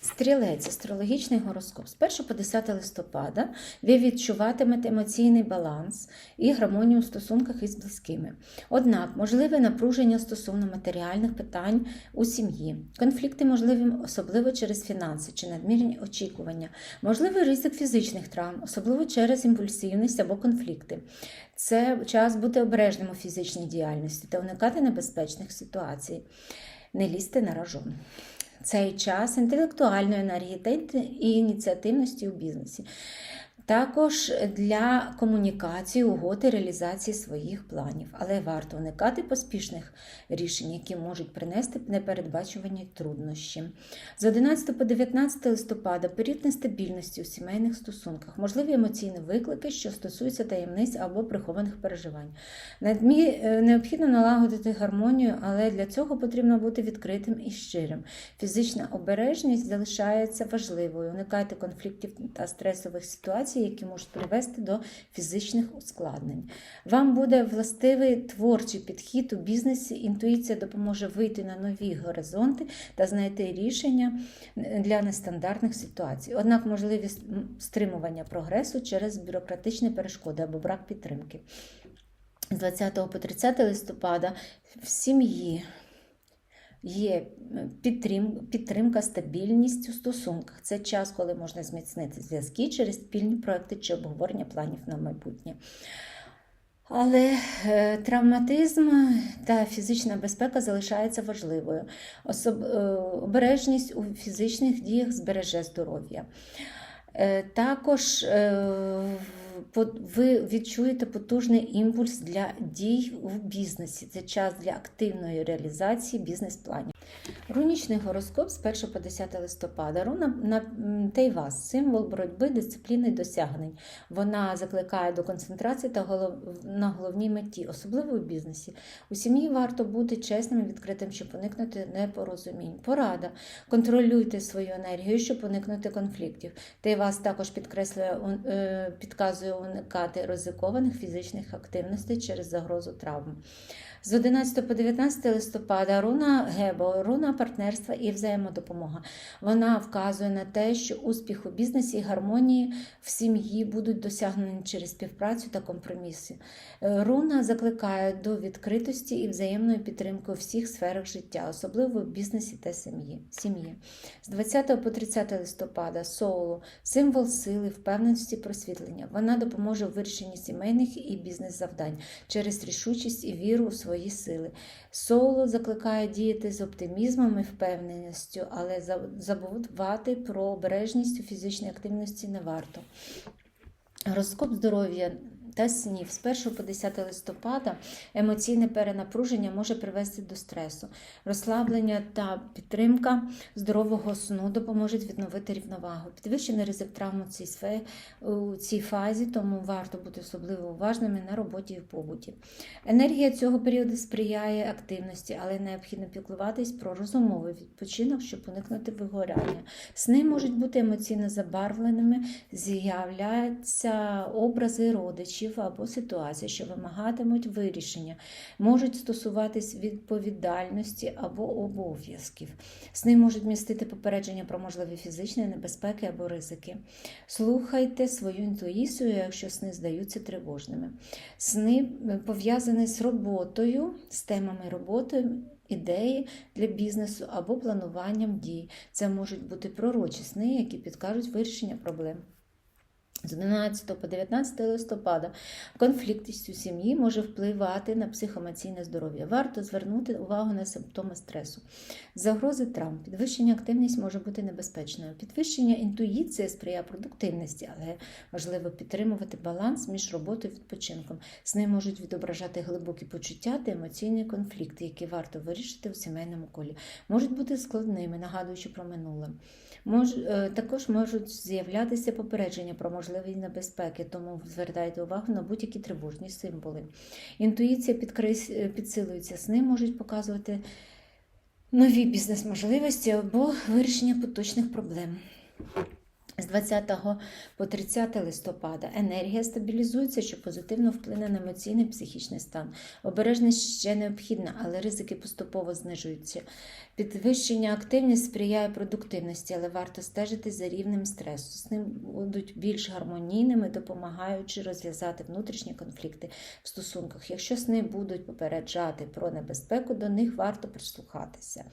Стрілець, астрологічний гороскоп. 1 по 10 листопада ви відчуватимете емоційний баланс і гармонію у стосунках із близькими. Однак, можливе напруження стосовно матеріальних питань у сім'ї. Конфлікти можливі особливо через фінанси чи надмірні очікування, можливий ризик фізичних травм, особливо через імпульсивність або конфлікти. Це час бути обережним у фізичній діяльності та уникати небезпечних ситуацій. Не лізьте на рожон цей час інтелектуальної енергії та ініціативності у бізнесі. Також для комунікації, угоди, реалізації своїх планів, але варто уникати поспішних рішень, які можуть принести непередбачувані труднощі. З 11 по 19 листопада період нестабільності у сімейних стосунках, можливі емоційні виклики, що стосуються таємниць або прихованих переживань. Е, Необхідно налагодити гармонію, але для цього потрібно бути відкритим і щирим. Фізична обережність залишається важливою. Уникайте конфліктів та стресових ситуацій, які можуть привести до фізичних ускладнень. Вам буде властивий творчий підхід у бізнесі. Інтуїція допоможе вийти на нові горизонти та знайти рішення для нестандартних ситуацій. Однак можливі стримування прогресу через бюрократичні перешкоди або брак підтримки. З 20 по 30 листопада в сім'ї є підтрим, підтримка, стабільність у стосунках. Це час, коли можна зміцнити зв'язки через спільні проекти чи обговорення планів на майбутнє. Але е, травматизм та фізична безпека залишається важливою. Особ, е, обережність у фізичних діях збереже здоров'я. Е, також е, ви відчуєте потужний імпульс для дій у бізнесі. Це час для активної реалізації бізнес-планів. Рунічний гороскоп з 1 по 10 листопада. Руна на Тейвас, символ боротьби, дисципліни досягнень. Вона закликає до концентрації та голов... на головній меті, особливо у бізнесі. У сім'ї варто бути чесним і відкритим, щоб уникнути непорозумінь. Порада. Контролюйте свою енергію, щоб уникнути конфліктів. Тейвас також підкреслює, е, підказує уникати ризикованих фізичних активностей через загрозу травм. З 11 по 19 листопада руна Гебо, руна партнерства і взаємодопомога. Вона вказує на те, що успіх у бізнесі і гармонії в сім'ї будуть досягнені через співпрацю та компроміси. Е, Руна закликає до відкритості і взаємної підтримки у всіх сферах життя, особливо в бізнесі та сім'ї. сім'ї. З 20 по 30 листопада Соулу символ сили, впевненості, просвітлення. Вона допоможе у вирішенні сімейних і бізнес-завдань через рішучість і віру у свої сили. Соло закликає діяти з оптимізмом і впевненістю, але забувати про обережність у фізичній активності не варто. Гороскоп здоров'я та снів з 1 по 10 листопада емоційне перенапруження може привести до стресу. Розслаблення та підтримка здорового сну допоможуть відновити рівновагу. Підвищений ризик травм у цій, сфері, у цій фазі, тому варто бути особливо уважними на роботі і в побуті. Енергія цього періоду сприяє активності, але необхідно піклуватись про розумовий відпочинок, щоб уникнути вигоряння. Сни можуть бути емоційно забарвленими, з'являються образи родичів або ситуацій, що вимагатимуть вирішення, можуть стосуватись відповідальності або обов'язків. Сни можуть містити попередження про можливі фізичні небезпеки або ризики. Слухайте свою інтуїцію, якщо сни здаються тривожними. Сни е, пов'язані з роботою, з темами роботи. Ідеї для бізнесу або плануванням дій. Це можуть бути пророчі сни, які підкажуть вирішення проблем. З 11 по 19 листопада конфліктність у сім'ї може впливати на психоемоційне здоров'я. Варто звернути увагу на симптоми стресу. Загрози травм, підвищення активність може бути небезпечною. Підвищення інтуїції сприяє продуктивності, але важливо підтримувати баланс між роботою і відпочинком. Сни можуть відображати глибокі почуття та емоційні конфлікти, які варто вирішити у сімейному колі. Можуть бути складними, нагадуючи про минуле. Мож, е, також можуть з'являтися попередження про можливі небезпеки, тому звертайте увагу на будь-які тривожні символи. Інтуїція підкрис підсилюється, сни можуть показувати нові бізнес-можливості або вирішення поточних проблем. З 20 по 30 листопада енергія стабілізується, що позитивно вплине на емоційний психічний стан. Обережність ще необхідна, але ризики поступово знижуються. Підвищення активність сприяє продуктивності, але варто стежити за рівнем стресу. З ним будуть більш гармонійними, допомагаючи розв'язати внутрішні конфлікти в стосунках. Якщо сни будуть попереджати про небезпеку, до них варто прислухатися.